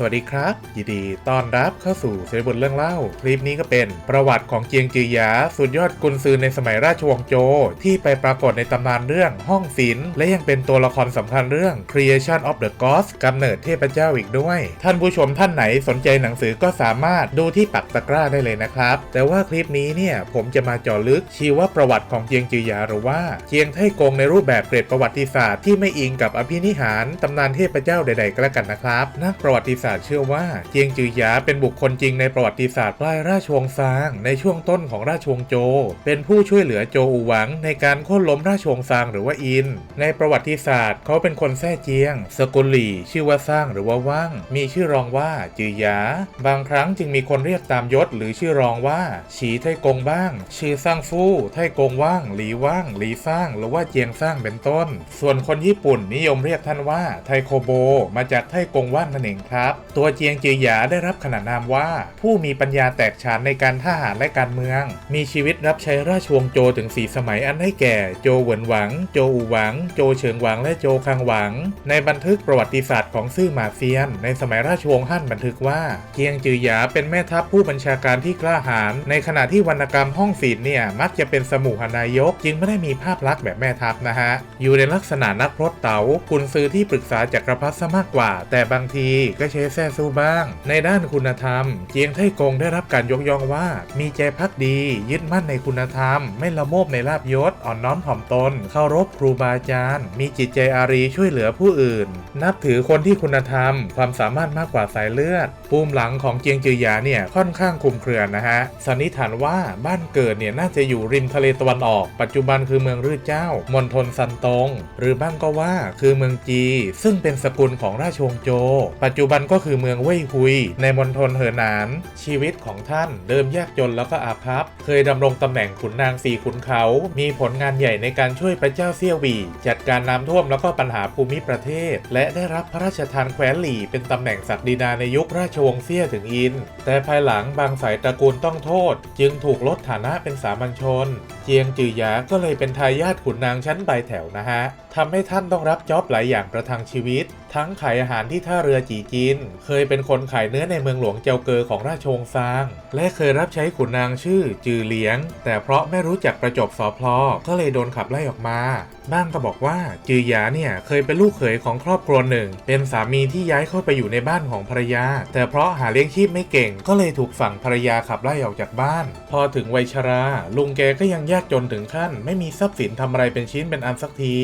สวัสดีครับ ยินดีต้อนรับเข้าสู่เสรีบทเรื่องเล่า คลิปนี้ก็เป็นประวัติของเจียงจือหยา สุดยอดกุนซือในสมัยราชวงศ์โจ ที่ไปปรากฏในตำนานเรื่องห้องศิลป์และยังเป็นตัวละครสำคัญเรื่อง Creation of the Gods กำเนิดเทพเจ้าอีกด้วย ท่านผู้ชมท่านไหนสนใจหนังสือก็สามารถดูที่ปักตะกร้าได้เลยนะครับ แต่ว่าคลิปนี้เนี่ยผมจะมาเจาะลึกชีวประวัติของเจียงจือหยาหรือว่าเจียงไทกงในรูปแบบเกรดประวัติศาสตร์ที่ไม่อิงกับอภินิหารตำนานเทพเจ้าใด ๆ ก็แล้วกันนะครับนักประวัติศาสตร์เชื่อว่าเจียงจือหยาเป็นบุคคลจริงในประวัติศาสตร์ปลายราชวงศ์ซางในช่วงต้นของราชวงศ์โจ เป็นผู้ช่วยเหลือโจอูหวังในการโค่นล้มราชวงศ์ซางหรือว่าอิน ในประวัติศาสตร์เขาเป็นคนแท้เจียง สกุลหลี่ ชื่อว่าสร้างหรือว่าว่าง มีชื่อรองว่าจือหยา บางครั้งจึงมีคนเรียกตามยศหรือชื่อรองว่าฉีไทกงบ้าง ชื่อสร้างฟู่ไทกงว่างหลีว่างหลีสร้าง หรือว่าเจียงสร้างเป็นต้น ส่วนคนญี่ปุ่นนิยมเรียกท่านว่าไทโคโบ มาจากไทกงว่างนั่นเองครับตัวเจียงจือหยาได้รับขนานนามว่า ผู้มีปัญญาแตกฉานในการทหารและการเมือง มีชีวิตรับใช้ราชวงศ์โจถึงสีสมัยอันให้แก่ โจเหวินหวัง โจอูหวัง โจเฉิงหวังและโจคังหวัง ในบันทึกประวัติศาสตร์ของซื่อหมาเซียน ในสมัยราชวงศ์ฮั่นบันทึกว่าเจียงจือหยาเป็นแม่ทัพผู้บัญชาการที่กล้าหาญในขณะที่วรรณกรรมห้องศิลป์เนี่ยมักจะเป็นสมุหนายก จึงไม่ได้มีภาพลักษณ์แบบแม่ทัพนะฮะอยู่ในลักษณะนักพรตเต๋ากุนซือที่ปรึกษาจักรพรรดิซะมากกว่า แต่บางทีก็ใช้แซ่ซูบ้าง ในด้านคุณธรรม เจียงไทกงได้รับการยกย่องว่า มีใจพักดี ยึดมั่นในคุณธรรม ไม่ละโมบในลาบยศ อ่อนน้อมถ่อมตน เคารพครูบาอาจารย์ มีจิตใจอารีช่วยเหลือผู้อื่น นับถือคนที่คุณธรรม ความสามารถมากกว่าสายเลือด ภูมิหลังของเจียงจือหยาเนี่ยค่อนข้างคลุมเครือนะฮะ สันนิษฐานว่าบ้านเกิดเนี่ยน่าจะอยู่ริมทะเลตะวันออก ปัจจุบันคือเมืองรื่อเจ้ามณฑลซันตง หรือบ้างก็ว่าคือเมืองจี ซึ่งเป็นสกุลของราชวงศ์โจวปัจจุบันก็คือเมืองเว่ยฮุย ในมณฑลเหอหนาน ชีวิตของท่านเดิมยากจนแล้วก็อาภัพ เคยดำรงตำแหน่งขุนนางสี่ขุนเขา มีผลงานใหญ่ในการช่วยพระเจ้าเซี่ยวหวีจัดการน้ำท่วมแล้วก็ปัญหาภูมิประเทศ และได้รับพระราชทานแคว้นหลี่ เป็นตำแหน่งศักดินาในยุคราชวงศ์เซี่ยถึงอิน แต่ภายหลังบางสายตระกูลต้องโทษ จึงถูกลดฐานะเป็นสามัญชน เจียงจือหยาก็เลยเป็นทายาทขุนนางชั้นปลายแถวนะฮะ ทำให้ท่านต้องรับจ็อบหลายอย่างประทังชีวิต ทั้งขายอาหารที่ท่าเรือจีจินเคยเป็นคนขายเนื้อในเมืองหลวงเจาเกอของราชวงศ์ซาง และเคยรับใช้ขุนนางชื่อจือเหลียง แต่เพราะไม่รู้จักประจบสอพลอก็เลยโดนขับไล่ออกมาบ้างก็บอกว่าจือหยาเนี่ยเคยเป็นลูกเขยของครอบครัวหนึ่ง เป็นสามีที่ย้ายเข้าไปอยู่ในบ้านของภรรยา แต่เพราะหาเลี้ยงชีพไม่เก่ง ก็เลยถูกฝั่งภรรยาขับไล่ออกจากบ้าน พอถึงวัยชรา ลุงแกก็ยังยากจนถึงขั้น ไม่มีทรัพย์สินทำอะไรเป็นชิ้นเป็นอันสักที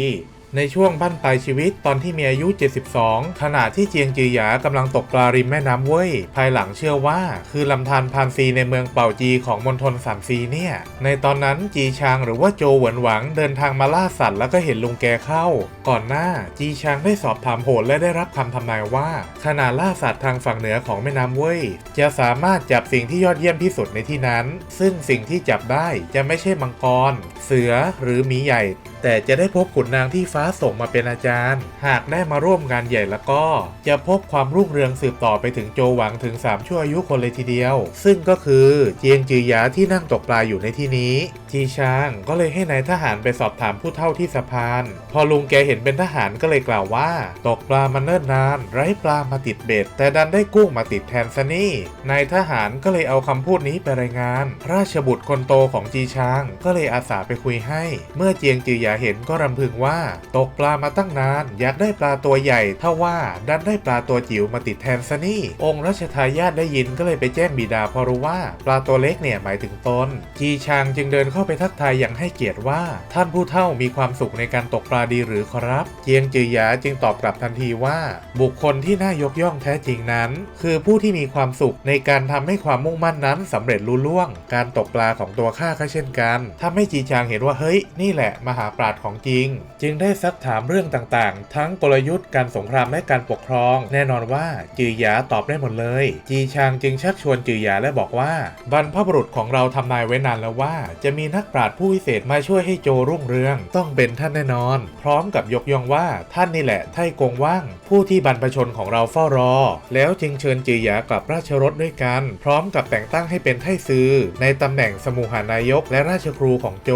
ในช่วงบั้นปลายชีวิตตอนที่มีอายุ 72 ขณะที่เจียงจือหยากำลังตกปลาริมแม่น้ำเว่ยภายหลังเชื่อว่า คือลำธารพานซีในเมืองเป่าจีของมณฑลสามซีเนี่ย ในตอนนั้นจีชางหรือว่าโจหวนหวังเดินทางมาล่าสัตว์แล้วก็เห็นลุงแกเข้า ก่อนหน้าจีชางได้สอบถามโหนและได้รับคำทำนายว่า ขณะล่าสัตว์ทางฝั่งเหนือของแม่น้ำเว่ยจะสามารถจับสิ่งที่ยอดเยี่ยมที่สุดในที่นั้น ซึ่งสิ่งที่จับได้จะไม่ใช่มังกร เสือหรือหมีใหญ่ แต่จะได้พบขุนนางที่ฟ้าส่งมาเป็นอาจารย์ หากได้มาร่วมงานใหญ่แล้วก็ จะพบความรุ่งเรืองสืบต่อไปถึงโจหวังถึง 3 ชั่วอายุคนเลยทีเดียว ซึ่งก็คือเจียงจือหยาที่นั่งตกปลาอยู่ในที่นี้ จีชาง ก็เลยให้นายทหารไปสอบถามผู้เฒ่าที่สะพาน พอลุงแกเห็นเป็นทหารก็เลยกล่าวว่า ตกปลามาเนิ่นนาน ไร้ปลามาติดเบ็ด แต่ดันได้กุ้งมาติดแทนซะนี่นายทหารก็เลยเอาคำพูดนี้ไปรายงาน ราชบุตรคนโตของจีชาง ก็เลยอาสาไปคุยให้ เมื่อเจียงจือหยาเห็นก็รำพึงว่า ตกปลามาตั้งนาน อยากได้ปลาตัวใหญ่เท่าว่าดันได้ปลาตัวจิ๋วมาติดแทนซะนี่องค์รัชทายาทได้ยินก็เลยไปแจ้งบิดาพอรู้ว่า ปลาตัวเล็กเนี่ยหมายถึงตนจีชางจึงเดินเข้าไปทักทายอย่างให้เกียรติว่า ท่านผู้เฒ่ามีความสุขในการตกปลาดีหรือขอรับ เจียงจือหยาจึงตอบกลับทันทีว่า บุคคลที่น่ายกย่องแท้จริงนั้น คือผู้ที่มีความสุขในการทำให้ความมุ่งมั่นนั้นสำเร็จลุล่วง การตกปลาของตัวข้าก็เช่นกันทำให้จีชางเห็นว่าเฮ้ย นี่แหละมหาปราชญ์ของจริง จึงได้ซักถามเรื่องต่างๆ ทั้งกลยุทธ์การสงครามและการปกครอง แน่นอนว่าจือหยาตอบได้หมดเลย จีชางจึงชักชวนจือหยาและบอกว่า บรรพบุรุษของเราทำนายไว้นานแล้วว่าจะมีนักปราชญ์ผู้วิเศษมาช่วยให้โจรุ่งเรือง ต้องเป็นท่านแน่นอน พร้อมกับยกย่องว่าท่านนี่แหละไทกงว่าง ผู้ที่บรรพชนของเราเฝ้ารอ แล้วจึงเชิญจือหยากลับราชรถด้วยกัน พร้อมกับแต่งตั้งให้เป็นไทซือ ในตำแหน่งสมุหานายกและราชครูของโจ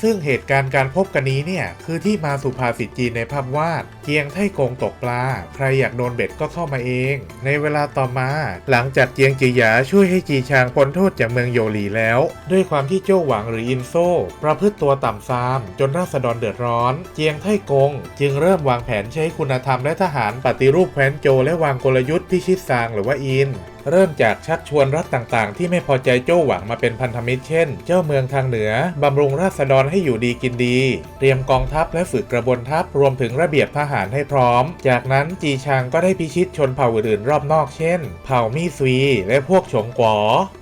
ซึ่งเหตุการณ์การพบกันนี้เนี่ยคือที่มาสู่ภาษิตจีนในภาพวาด เจียงไท่กงตกปลา ใครอยากโดนเบ็ดก็เข้ามาเอง ในเวลาต่อมา หลังจากเจียงจือหยาช่วยให้จีชางพ้นโทษจากเมืองโยหลีแล้ว ด้วยความที่โจ้หวังหรืออินโซประพฤติตัวต่ำซาม จนราษฎรเดือดร้อน เจียงไท่กง จึงเริ่มวางแผนใช้คุณธรรมและทหารปฏิรูปแคว้นโจวและวางกลยุทธ์พิชิตซางหรือว่าอินเริ่มจากชักชวนรัฐต่างๆ ที่ไม่พอใจโจ้หวังมาเป็นพันธมิตรเช่น เจ้าเมืองทางเหนือบำรุงราษฎรให้อยู่ดีกินดี เตรียมกองทัพและฝึกกระบวนทัพรวมถึงระเบียบทหารให้พร้อม จากนั้นจีชางก็ได้พิชิตชนเผ่าอื่นๆรอบนอกเช่น เผ่ามี่ซุยและพวกฉงกวอ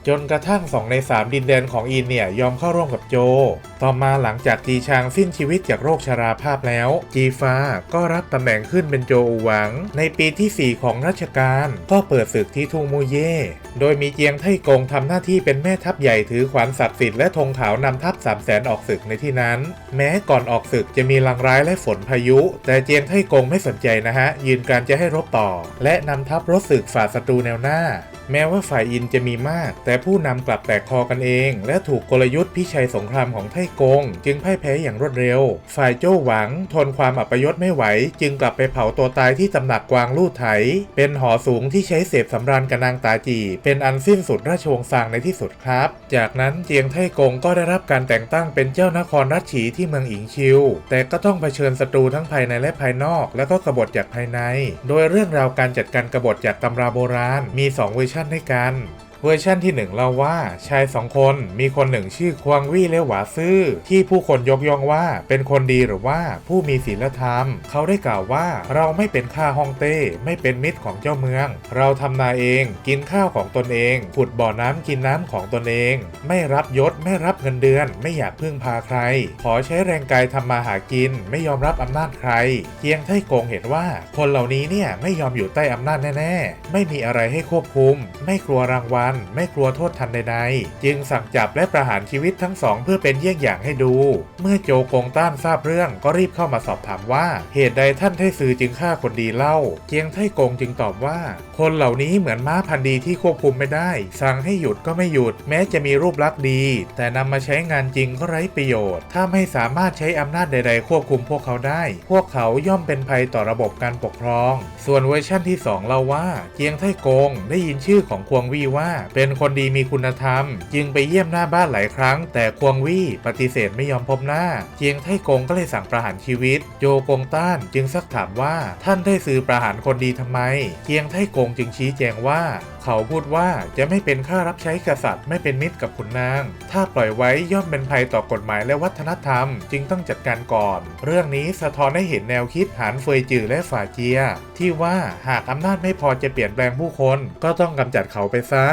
จนกระทั่งสองในสามดินแดนของอินเนี่ยยอมเข้าร่วมกับโจ ต่อมาหลังจากจีชางสิ้นชีวิตจากโรคชราภาพแล้ว จีฟ้าก็รับตำแหน่งขึ้นเป็นโจอูหวัง ในปีที่ 4 ของรัชกาลก็เปิดศึกที่ทุ่งมูเย่ โดยมีเจียงไท่กงทำหน้าที่เป็นแม่ทัพใหญ่ถือขวานศักดิ์สิทธิ์และธงขาวนำทัพสามแสนออกศึกในที่นั้น แม้ก่อนออกศึกจะมีลังร้ายและฝนพายุ แต่เจียงไท่กงไม่สนใจนะฮะ ยืนการจะให้รบต่อ และนำทัพรบศึกฝ่าศัตรูแนวหน้า แม้ว่าฝ่ายอินจะมีมาก แต่ผู้นำกลับแตกคอกันเอง และถูกกลยุทธ์พิชัยสงครามของไท่กง จึงพ่ายแพ้อย่างรวดเร็ว ฝ่ายโจ้หวัง ทนความอัปยศไม่ไหว จึงกลับไปเผาตัวตายที่ตำหนักกวางลู่ไถ เป็นหอสูงที่ใช้เสพสำราญกับนางตาจี เป็นอันสิ้นสุดราชวงศ์ซางในที่สุดครับ จากนั้นเจียงไท่กงก็ได้รับการแต่งตั้งเป็นเจ้านครรัชฉีที่เมืองอิงชิว แต่ก็ต้องเผชิญศัตรูทั้งภายในและภายนอก และก็กบฏจากภายใน โดยเรื่องราวการจัดการกบฏจากตำราโบราณ มีสองเวอร์ชันด้วยกัน เวอร์ชั่นที่หนึ่งเล่าว่าชายสองคนมีคนหนึ่งชื่อควางวี่แลหวาซื่อที่ผู้คนยกย่องว่าเป็นคนดีหรือว่าผู้มีศีลธรรม เขาได้กล่าวว่าเราไม่เป็นข้าฮ่องเต้ไม่เป็นมิตรของเจ้าเมือง เราทำนาเองกินข้าวของตนเองขุดบ่อน้ำกินน้ำของตนเอง ไม่รับยศไม่รับเงินเดือน ไม่อยากพึ่งพาใคร ขอใช้แรงกายทำมาหากิน ไม่ยอมรับอำนาจใครเจียงไท่กงเห็นว่า คนเหล่านี้เนี่ยไม่ยอมอยู่ใต้อำนาจแน่ ๆ ไม่มีอะไรให้ควบคุม ไม่กลัวรางวัลไม่กลัวโทษทันใดๆ จึงสั่งจับและประหารชีวิตทั้งสองเพื่อเป็นเยี่ยงอย่างให้ดู เมื่อโจกงต้านทราบเรื่องก็รีบเข้ามาสอบถามว่า เหตุใดท่านไทซือจึงฆ่าคนดีเล่า เจียงไท่กงจึงตอบว่า คนเหล่านี้เหมือนม้าพันธุ์ดีที่ควบคุมไม่ได้ สั่งให้หยุดก็ไม่หยุด แม้จะมีรูปลักษณ์ดี แต่นำมาใช้งานจริงก็ไร้ประโยชน์ ถ้าไม่สามารถใช้อำนาจใด ๆ ควบคุมพวกเขาได้ พวกเขาย่อมเป็นภัยต่อระบบการปกครอง ส่วนเวอร์ชั่นที่สองเล่าว่า เจียงไท่กงได้ยินชื่อของควงวี่ว่าเป็นคนดีมีคุณธรรม จึงไปเยี่ยมหน้าบ้านหลายครั้ง แต่ควงวี่ปฏิเสธไม่ยอมพบหน้า เจียงไท่กงก็เลยสั่งประหารชีวิต โจกงต้านจึงซักถามว่าท่านได้ซื้อประหารคนดีทำไม เจียงไท่กงจึงชี้แจงว่า เขาพูดว่าจะไม่เป็นข้ารับใช้กษัตริย์ไม่เป็นมิตรกับขุนนาง ถ้าปล่อยไว้ย่อมเป็นภัยต่อกฎหมายและวัฒนธรรม จึงต้องจัดการก่อน เรื่องนี้สะท้อนให้เห็นแนวคิดหานเฟยจือและฝ่าเจีย ที่ว่าหากอำนาจไม่พอจะเปลี่ยนแปลงผู้คน ก็ต้องกำจัดเขาไปซะ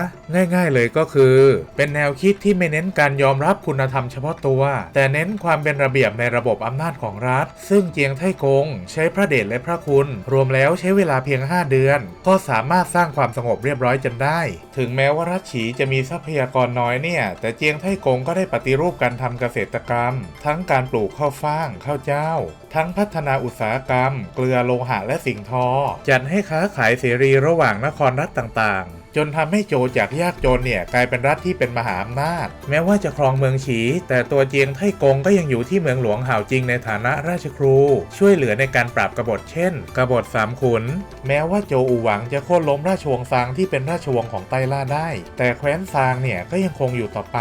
ง่าย ๆ เลยก็คือ เป็นแนวคิดที่ไม่เน้นการยอมรับคุณธรรมเฉพาะตัว แต่เน้นความเป็นระเบียบในระบบอำนาจของรัฐ ซึ่งเจียงไท่กง ใช้พระเดชและพระคุณ รวมแล้วใช้เวลาเพียง 5 เดือน ก็สามารถสร้างความสงบเรียบร้อยจนได้ ถึงแม้ว่ารัชฉีจะมีทรัพยากรน้อยเนี่ย แต่เจียงไทกงก็ได้ปฏิรูปการทำเกษตรกรรม ทั้งการปลูกข้าวฟ่างข้าวเจ้า ทั้งพัฒนาอุตสาหกรรม เกลือโลหะและสิ่งทอ จัดให้ค้าขายเสรีระหว่างนครรัฐต่างๆ จนทำให้โจจากยากจนเนี่ยกลายเป็นรัฐที่เป็นมหาอำนาจ แม้ว่าจะครองเมืองฉี แต่ตัวเจียงไท่กงก็ยังอยู่ที่เมืองหลวงห่าวจริงในฐานะราชครู ช่วยเหลือในการปราบกบฏเช่น กบฏสามขุน แม้ว่าโจอูหวังจะโค่นล้มราชวงศ์ซางที่เป็นราชวงศ์ของไต้ล่าได้ แต่แคว้นซางเนี่ยก็ยังคงอยู่ต่อไป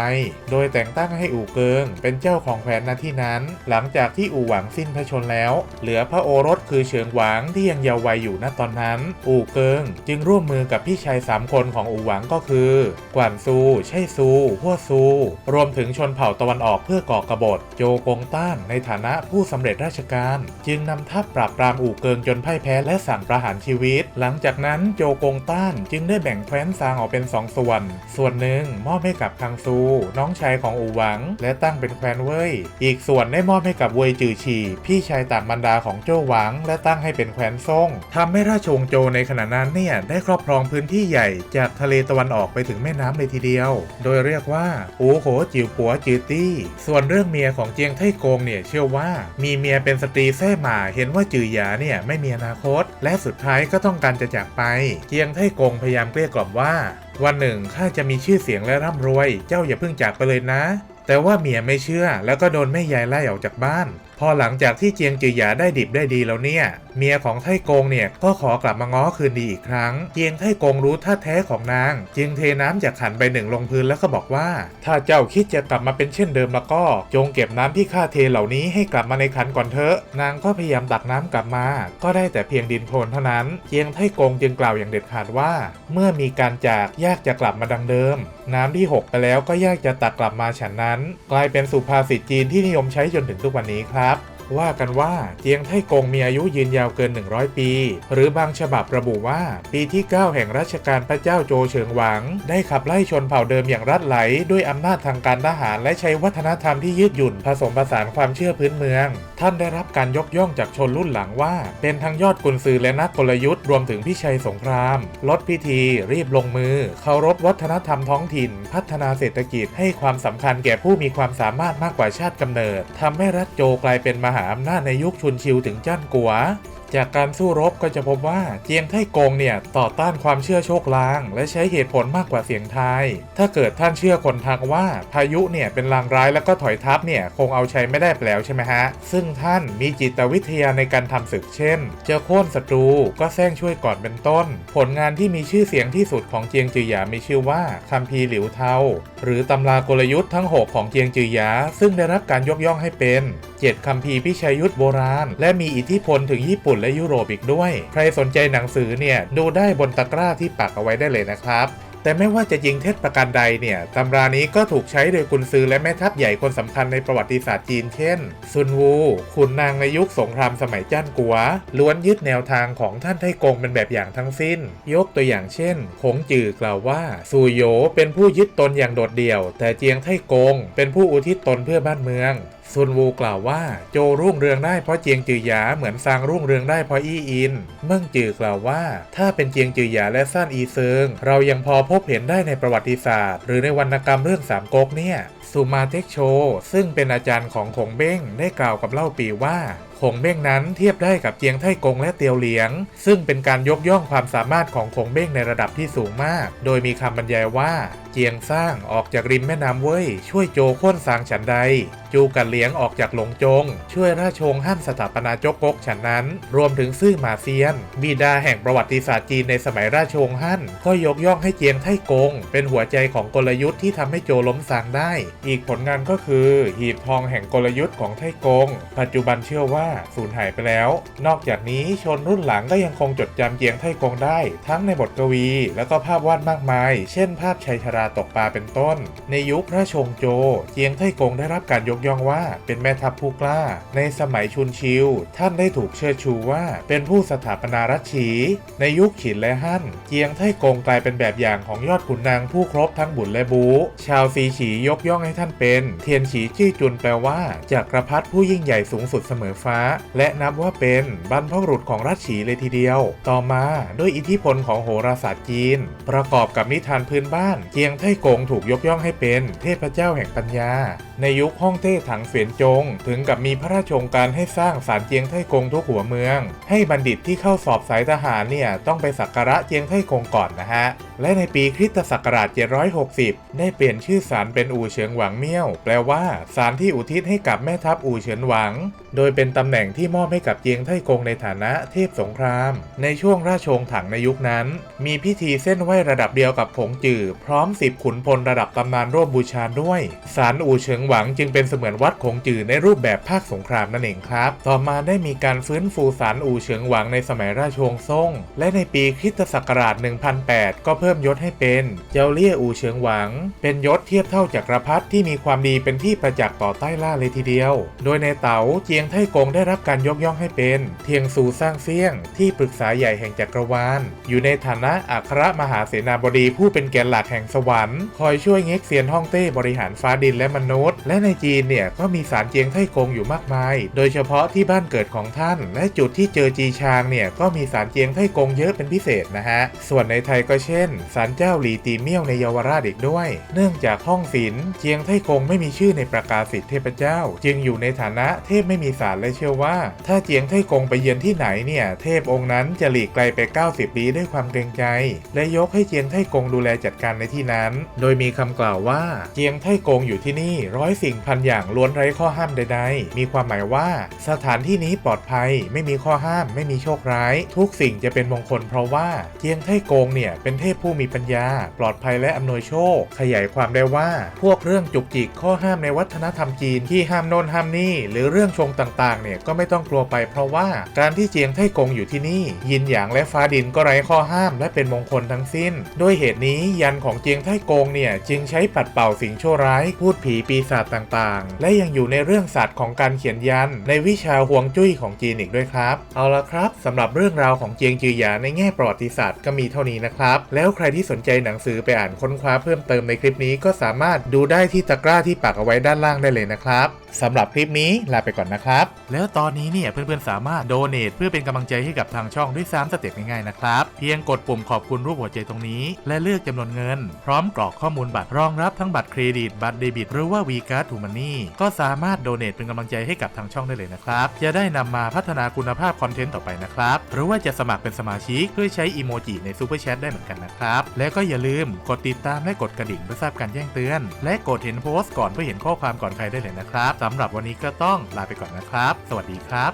โดยแต่งตั้งให้อู่เกิง เป็นเจ้าของแคว้นณที่นั้น หลังจากที่อู่หวังสิ้นพระชนแล้ว เหลือพระโอรสคือเฉิงหวางที่ยังเยาว์วัยอยู่ณตอนนั้น อู่เกิง จึงร่วมมือกับพี่ชายสามคนของอูหวังก็คือกวนซูไช่ซูฮั่วซู รวมถึงชนเผ่าตะวันออกเพื่อก่อกบฏโจกงต้านในฐานะผู้สำเร็จราชการ จึงนำทัพปราบปรามอู่เกิงจนพ่ายแพ้และสั่งประหารชีวิต หลังจากนั้นโจกงต้านจึงได้แบ่งแคว้นซางออกเป็นสองส่วน ส่วนหนึ่งมอบให้กับคังซู น้องชายของอูหวัง และตั้งเป็นแคว้นเว่ยอีกส่วนได้มอบให้กับเว่ยจือฉีพี่ชายต่างบรรดาของโจหวัง และตั้งให้เป็นแคว้นซ่งทำให้ราชวงศ์โจในขณะนั้นเนี่ยได้ครอบครองพื้นที่ใหญ่จากทะเลตะวันออกไปถึงแม่น้ำเลยทีเดียว โดยเรียกว่าอูโหจิ๋วปัวจือตี้ ส่วนเรื่องเมียของเจียงไท่กงเนี่ยเชื่อว่า มีเมียเป็นสตรีแท้หมาเห็นว่าจือหยาเนี่ยไม่มีอนาคต และสุดท้ายก็ต้องการจะจากไป เจียงไท่กงพยายามเกลี้ยกล่อมว่าวันหนึ่งข้าจะมีชื่อเสียงและร่ำรวย เจ้าอย่าเพิ่งจากไปเลยนะ แต่ว่าเมียไม่เชื่อ แล้วก็โดนแม่ยายไล่ออกจากบ้าน พอพอหลังจากที่เจียงจือหยาได้ดิบได้ดีแล้วเนี่ย เมียของไทกงเนี่ยก็ขอกลับมาง้อคืนดีอีกครั้ง เจียงไทกงรู้ท่าแท้ของนาง จึงเทน้ำจากขันใบหนึ่งลงพื้นแล้วก็บอกว่า ถ้าเจ้าคิดจะกลับมาเป็นเช่นเดิมแล้วก็ จงเก็บน้ำที่ข้าเทเหล่านี้ให้กลับมาในขันก่อนเถอะ นางก็พยายามตักน้ำกลับมา ก็ได้แต่เพียงดินโคลนเท่านั้น เจียงไทกงจึงกล่าวอย่างเด็ดขาดว่า เมื่อมีการจากยากจะกลับมาดังเดิม น้ำที่หกไปแล้วก็ยากจะตักกลับมาฉันนั้น กลายเป็นสุภาษิตจีนที่นิยมใช้จนถึงทุกวันนี้ครับ ว่ากันว่าเจียงไทกงมีอายุยืนยาวเกิน 100 ปี หรือบางฉบับระบุว่า ปีที่ 9 แห่งรัชกาลพระเจ้าโจเฉิงหวัง ได้ขับไล่ชนเผ่าเดิมอย่างรัดไหล ด้วยอำนาจทางการทหารและใช้วัฒนธรรมที่ยืดหยุ่นผสมผสานความเชื่อพื้นเมือง ท่านได้รับการยกย่องจากชนรุ่นหลังว่า เป็นทั้งยอดกุนซือและนักกลยุทธ์รวมถึงพิชัยสงคราม ลดพิธีรีบลงมือ เคารพวัฒนธรรมท้องถิ่น พัฒนาเศรษฐกิจให้ความสำคัญแก่ผู้มีความสามารถมากกว่าชาติกำเนิดทำให้รัฐโจกลายเป็นมหาอำนาจในยุคชุนชิวถึงจ้านกัว จากการสู้รบก็จะพบว่าเจียงไท่กงเนี่ยต่อต้านความเชื่อโชคลาง และใช้เหตุผลมากกว่าเสียงทาย ถ้าเกิดท่านเชื่อคนทักว่าพายุเนี่ยเป็นลางร้ายแล้วก็ถอยทับเนี่ยคงเอาใชัยไม่ได้แล้วใช่ไหมฮะ ซึ่งท่านมีจิตวิทยาในการทำศึกเช่น เจอโค่นศัตรูก็แซงช่วยก่อนเป็นต้น ผลงานที่มีชื่อเสียงที่สุดของเจียงจือหยา มีชื่อว่าคัมภีร์หลิวเทาหรือตำรากลยุทธ์ทั้ง 6 ของเจียงจือหยา ซึ่งได้รับการยกย่องให้เป็น 7คัมภีร์พิชัยยุทธโบราณ และมีอิทธิพลถึงญี่ปุ่นและยุโรปอีกด้วย ใครสนใจหนังสือเนี่ยดูได้บนตะกร้าที่ปักเอาไว้ได้เลยนะครับแต่ไม่ว่าจะยิงเท็จประการใดเนี่ย ตำรานี้ก็ถูกใช้โดยกุนซือและแม่ทัพใหญ่คนสำคัญในประวัติศาสตร์จีนเช่น ซุนวู ขุนนางในยุคสงครามสมัยจ้านกัว ล้วนยึดแนวทางของท่านไทกงเป็นแบบอย่างทั้งสิ้น ยกตัวอย่างเช่นคงจือกล่าวว่า ซูโยเป็นผู้ยึดตนอย่างโดดเดี่ยว แต่เจียงไทกงเป็นผู้อุทิศตนเพื่อบ้านเมือง ซุนวูกล่าวว่าโจรุ่งเรืองได้เพราะเจียงจือหยาเหมือนซางรุ่งเรืองได้เพราะอี้อิน เมื่งจือกล่าวว่า ถ้าเป็นเจียงจือหยาและซ่านอีเซิง เรายังพอพบเห็นได้ในประวัติศาสตร์ หรือในวรรณกรรมเรื่องสามก๊กเนี่ยสุมาเทคโช ซึ่งเป็นอาจารย์ของขงเบ้งได้กล่าวกับเล่าปีว่า ขงเบ้งนั้นเทียบได้กับเจียงไทกงและเตียวเหลียง ซึ่งเป็นการยกย่องความสามารถของขงเบ้งในระดับที่สูงมาก โดยมีคำบรรยายว่า เจียงสร้างออกจากริมแม่น้ำเว่ยช่วยโจโค่นสางฉันใด จูกันเหลียงออกจากหลงจง ช่วยราชวงศ์ฮั่นสถาปนาจกกกฉันนั้น รวมถึงซื่อหมาเซียน บิดาแห่งประวัติศาสตร์จีนในสมัยราชวงศ์ฮั่นก็ยกย่องให้เจียงไทกง เป็นหัวใจของกลยุทธ์ที่ทำให้โจล้มสางได้ อีกผลงานก็คือ หีบทองแห่งกลยุทธ์ของไทกง ปัจจุบันเชื่อว่าสูญหายไปแล้ว นอกจากนี้ชนรุ่นหลังก็ยังคงจดจำเจียงไทกงได้ ทั้งในบทกวี แล้วก็ภาพวาดมากมาย เช่น ภาพชัยชราตกปลาเป็นต้น ในยุคพระชงโจ เจียงไทกงได้รับการยกย่องว่า เป็นแม่ทัพผู้กล้า ในสมัยชุนชิว ท่านได้ถูกเชิดชูว่า เป็นผู้สถาปนารัชฉีในยุคฉินและฮั่นเจียงไทกงกลายเป็นแบบอย่างของยอดขุนนางผู้ครบทั้งบุญและบู ชาวซีฉียกย่องให้ท่านเป็น เทียนฉีชื่อจุนแปลว่าจากกระพัดผู้ยิ่งใหญ่สูงสุดเสมอฟ้าและนับว่าเป็นบรรพบุรุษของรัชฉีเลยทีเดียว ต่อมาด้วยอิทธิพลของโหราศาสตร์จีน ประกอบกับนิทานพื้นบ้านเจียงไทกงถูกยกย่องให้เป็นเทพเจ้าแห่งปัญญา ในยุคฮ่องเต้ถังเสวียนจง ถึงกับมีพระราชโองการให้สร้างศาลเจียงไทกงทุกหัวเมือง ให้บัณฑิตที่เข้าสอบสายทหารเนี่ยต้องไปสักการะเจียงไทกงก่อนนะฮะ และในปีคริสตศักราช 760 ได้เปลี่ยนชื่อศาลเป็นอู่เฉิงหวังเมี่ยว แปลว่าศาลที่อุทิศให้กับแม่ทัพอู่เฉินหวัง โดยเป็นตำำแหน่งที่มอบให้กับเจียงไทกงในฐานะเทพสงคราม ในช่วงราชวงศ์ถังในยุคนั้น มีพิธีเส้นไหวระดับเดียวกับผงจื่อพร้อมสิบขุนพลระดับตำนานร่วมบูชาด้วยศาลอู่เฉิงหวังจึงเป็นเสมือนวัดคงจื่อในรูปแบบภาคสงครามนั่นเองครับ ต่อมาได้มีการฟื้นฟูศาลอู่เฉิงหวังในสมัยราชวงศ์ซ่ง และในปีคริสตศักราช 1008 ก็เพิ่มยศให้เป็นเจ้าเลี่ยอู่เฉิงหวัง เป็นยศเทียบเท่าจักรพรรดิที่มีความดีเป็นที่ประจักษ์ต่อใต้ล่าเลยทีเดียว โดยในเต๋าเจียงไทกงได้รับการยกย่องให้เป็น เทียงซูสร้างเฟี้ยง ที่ปรึกษาใหญ่แห่งจักรวาล อยู่ในฐานะอัครมหาเสนาบดีผู้เป็นแกนหลักแห่งสวรรค์ คอยช่วยเง็กเซียนฮ่องเต้บริหารฟ้าดินและมนุษย์ และในจีนเนี่ยก็มีศาลเจียงไทกงอยู่มากมาย โดยเฉพาะที่บ้านเกิดของท่าน และจุดที่เจอจีชางเนี่ยก็มีศาลเจียงไทกงเยอะเป็นพิเศษนะฮะ ส่วนในไทยก็เช่นศาลเจ้าหลีตีเมี่ยวในเยาวราชอีกด้วย เนื่องจากห้องศิลเจียงไทกงไม่มีชื่อในประกาศสิทธิเทพเจ้า จึงอยู่ในฐานะเทพไม่มีศาลและเชื่อว่า ถ้าเจียงไทกงไปเยือนที่ไหนเนี่ย เทพองค์นั้นจะหลีกไกลไป 90 ลี้ด้วยความเกรงใจ และยกให้เจียงไทกงดูแลจัดการในที่นั้น โดยมีคำกล่าวว่าเจียงไทกงอยู่ที่นี่ร้อยสิ่งพันอย่างล้วนไร้ข้อห้ามใด ๆ มีความหมายว่า สถานที่นี้ปลอดภัย ไม่มีข้อห้าม ไม่มีโชคร้าย ทุกสิ่งจะเป็นมงคลเพราะว่าเจียงไทกงเนี่ยเป็นเทพผู้มีปัญญา ปลอดภัยและอำนวยโชค ขยายความได้ว่า พวกเรื่องจุกจิกข้อห้ามในวัฒนธรรมจีนที่ห้ามโน่นห้ามนี่หรือเรื่องชงต่างๆเนี่ยก็ไม่ต้องกลัวไปเพราะว่าการที่เจียงไทกงอยู่ที่นี่ ยินหยางและฟ้าดินก็ไร้ข้อห้ามและเป็นมงคลทั้งสิ้น ด้วยเหตุนี้ยันของเจียงไทกงเนี่ยจึงใช้ปัดเป่าสิ่งชั่วร้าย พูดผีปีศาจต่างๆ และยังอยู่ในเรื่องศาสตร์ของการเขียนยัน ในวิชาฮวงจุ้ยของจีนอีกด้วยครับ เอาละครับสำหรับเรื่องราวของเจียงจือหยาในแง่ประวัติศาสตร์ก็มีเท่านี้นะครับ แล้วใครที่สนใจหนังสือไปอ่านค้นคว้าเพิ่มเติมในคลิปนี้ก็สามารถดูได้ที่ตะกร้าที่ปักเอาไว้ด้านล่างได้เลยนะครับสำหรับคลิปนี้ลาไปก่อนนะครับแล้วตอนนี้เนี่ยเพื่อนๆสามารถโดเน a เพื่อเป็นกำลังใจให้กับทางช่องด้วย3สเต็ปง่ายๆนะครับ เพียงกดปุ่มขอบคุณรูปหัวใจตรงนี้ และเลือกจำนวนเงิน พร้อมกรอกข้อมูลบัตรรองรับทั้งบัตรเครดิตบัตรเดบิตหรือว่า v ีการ์ดทูมันนี่ก็สามารถโดเน a เป็นกำลังใจให้กับทางช่องได้เลยนะครับจะได้นำมาพัฒนาคุณภาพคอนเทนต์ต่อไปนะครับหรือว่าจะสมัครเป็นสมาชิกเพื่อใช้อีโมจิในซูเปอร์แชทได้เหมือนกันนะครับและก็อย่าลืมกดติดตามและกดกระดิ่งเพื่อทราบการแจ้งเตือน และกดเห็นโพสต์ก่อนเพื่อเห็นข้อความก่อนใครได้เลยนะครับสำหรับวันนี้ก็ต้องลาไปก่อนนะครับสวัสดีครับ